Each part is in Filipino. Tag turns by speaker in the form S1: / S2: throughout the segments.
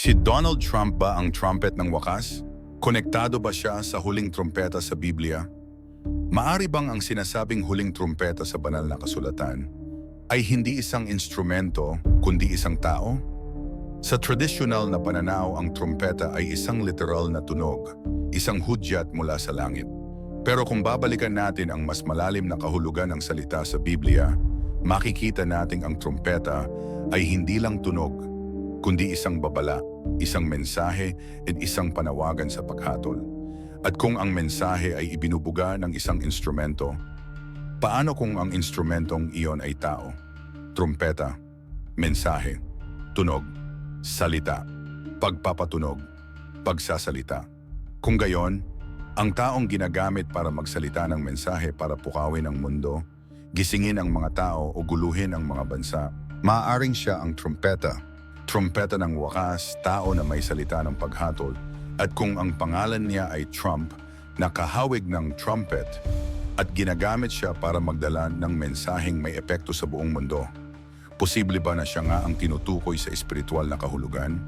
S1: Si Donald Trump ba ang trumpet ng wakas? Konektado ba siya sa huling trumpeta sa Biblia? Maari bang ang sinasabing huling trumpeta sa banal na kasulatan ay hindi isang instrumento kundi isang tao? Sa tradisyonal na pananaw, ang trumpeta ay isang literal na tunog, isang hudyat mula sa langit. Pero kung babalikan natin ang mas malalim na kahulugan ng salita sa Biblia, makikita nating ang trumpeta ay hindi lang tunog, kundi isang babala, isang mensahe at isang panawagan sa paghatol. At kung ang mensahe ay ibinubuga ng isang instrumento, paano kung ang instrumentong iyon ay tao? Trumpeta, mensahe, tunog, salita, pagpapatunog, pagsasalita. Kung gayon, ang taong ginagamit para magsalita ng mensahe para pukawin ang mundo, gisingin ang mga tao o guluhin ang mga bansa, maaaring siya ang trumpeta. Trumpeta ng wakas, tao na may salita ng paghatol. At kung ang pangalan niya ay Trump, nakahawig ng trumpet at ginagamit siya para magdala ng mensaheng may epekto sa buong mundo. Posible ba na siya nga ang tinutukoy sa espiritual na kahulugan?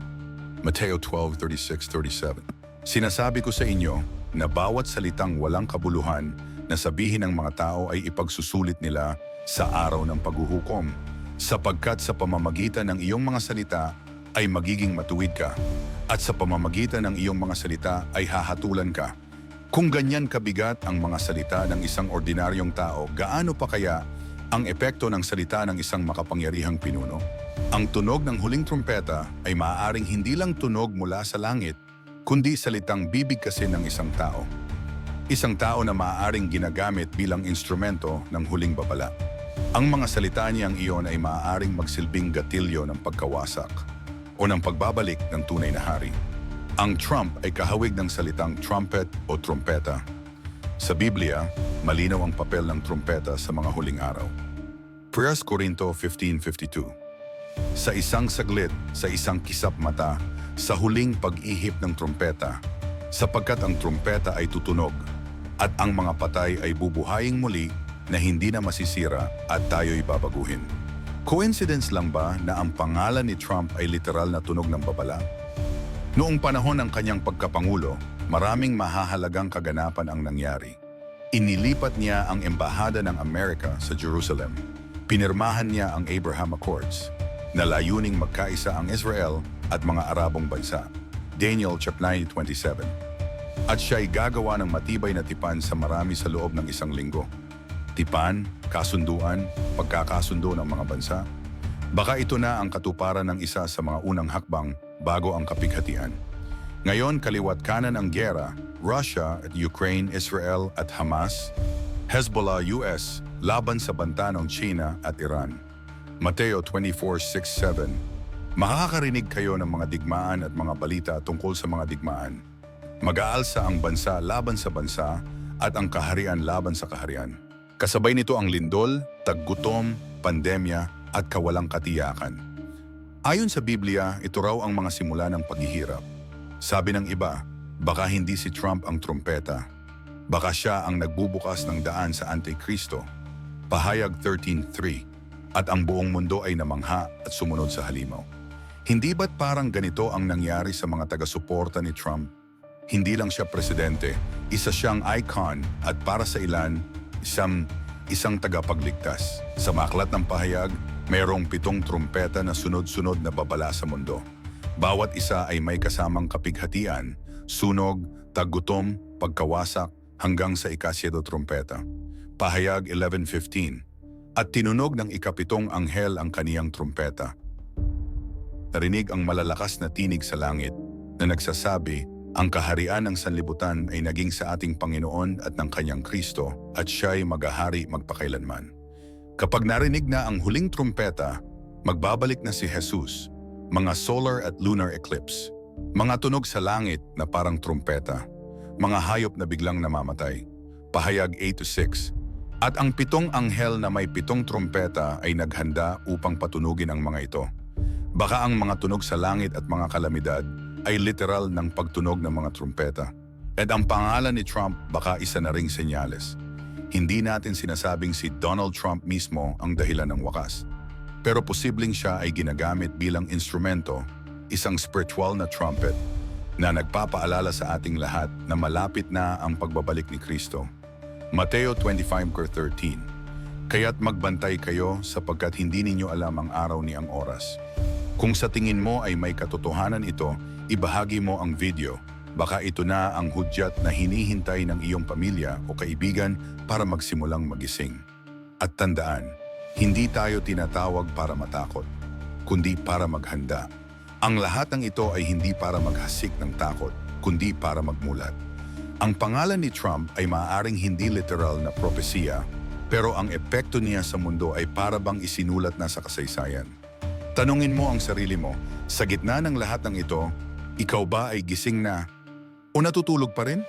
S1: Mateo 12:36-37 Sinasabi ko sa inyo na bawat salitang walang kabuluhan na sabihin ng mga tao ay ipagsusulit nila sa araw ng paghuhukom, sapagkat sa pamamagitan ng iyong mga salita ay magiging matuwid ka, at sa pamamagitan ng iyong mga salita ay hahatulan ka. Kung ganyan kabigat ang mga salita ng isang ordinaryong tao, gaano pa kaya ang epekto ng salita ng isang makapangyarihang pinuno? Ang tunog ng huling trumpeta ay maaaring hindi lang tunog mula sa langit, kundi salitang bibig kasi ng isang tao. Isang tao na maaaring ginagamit bilang instrumento ng huling babala. Ang mga salita niyang iyon ay maaaring magsilbing gatilyo ng pagkawasak o ng pagbabalik ng tunay na hari. Ang trump ay kahawig ng salitang trumpet o trumpeta. Sa Biblia, malinaw ang papel ng trumpeta sa mga huling araw. 1 Corinto 15.52 Sa isang saglit, sa isang kisap mata, sa huling pag-ihip ng trumpeta, sapagkat ang trumpeta ay tutunog, at ang mga patay ay bubuhaying muli na hindi na masisira at tayo'y babaguhin. Coincidence lang ba na ang pangalan ni Trump ay literal na tunog ng babala? Noong panahon ng kanyang pagkapangulo, maraming mahahalagang kaganapan ang nangyari. Inilipat niya ang embahada ng Amerika sa Jerusalem. Pinirmahan niya ang Abraham Accords na layuning magkaisa ang Israel at mga Arabong bansa. Daniel chapter 9:27. At siya ay gagawa ng matibay na tipan sa marami sa loob ng isang linggo. Tipan, kasunduan, pagkakasundo ng mga bansa. Baka ito na ang katuparan ng isa sa mga unang hakbang bago ang kapighatian. Ngayon, kaliwat kanan ang gyera, Russia at Ukraine, Israel at Hamas, Hezbollah, US, laban sa banta ng China at Iran. Mateo 24:6-7 Makakarinig kayo ng mga digmaan at mga balita tungkol sa mga digmaan. Mag-aalsa ang bansa laban sa bansa at ang kaharian laban sa kaharian. Kasabay nito ang lindol, taggutom, pandemya at kawalang katiyakan. Ayon sa Biblia, ito raw ang mga simula ng paghihirap. Sabi ng iba, baka hindi si Trump ang trumpeta. Baka siya ang nagbubukas ng daan sa Antikristo. Pahayag 13.3 At ang buong mundo ay namangha at sumunod sa halimaw. Hindi ba't parang ganito ang nangyari sa mga taga-suporta ni Trump? Hindi lang siya presidente, isa siyang icon at para sa ilan, isang, isang tagapagligtas. Sa maklat ng pahayag, mayroong pitong trumpeta na sunod-sunod na babala sa mundo. Bawat isa ay may kasamang kapighatian, sunog, taggutom, pagkawasak, hanggang sa ikasyedo trumpeta. Pahayag 11.15 At tinunog ng ikapitong anghel ang kaniyang trumpeta. Narinig ang malalakas na tinig sa langit na nagsasabi, ang kaharian ng sanlibutan ay naging sa ating Panginoon at ng kanyang Kristo at siya'y magahari magpakailanman. Kapag narinig na ang huling trumpeta, magbabalik na si Jesus, mga solar at lunar eclipse, mga tunog sa langit na parang trumpeta, mga hayop na biglang namamatay, pahayag 8-6, at ang pitong anghel na may pitong trumpeta ay naghanda upang patunugin ang mga ito. Baka ang mga tunog sa langit at mga kalamidad ay literal ng pagtunog ng mga trumpeta. At ang pangalan ni Trump baka isa na ring senyales. Hindi natin sinasabing si Donald Trump mismo ang dahilan ng wakas. Pero posibleng siya ay ginagamit bilang instrumento, isang spiritual na trumpet na nagpapaalala sa ating lahat na malapit na ang pagbabalik ni Kristo. Mateo 25:13 Kaya't magbantay kayo sapagkat hindi ninyo alam ang araw ni ang oras. Kung sa tingin mo ay may katotohanan ito, ibahagi mo ang video. Baka ito na ang hudyat na hinihintay ng iyong pamilya o kaibigan para magsimulang magising. At tandaan, hindi tayo tinatawag para matakot, kundi para maghanda. Ang lahat ng ito ay hindi para maghasik ng takot, kundi para magmulat. Ang pangalan ni Trump ay maaaring hindi literal na propesiya, pero ang epekto niya sa mundo ay para bang isinulat na sa kasaysayan. Tanungin mo ang sarili mo, sa gitna ng lahat ng ito, ikaw ba ay gising na o natutulog pa rin?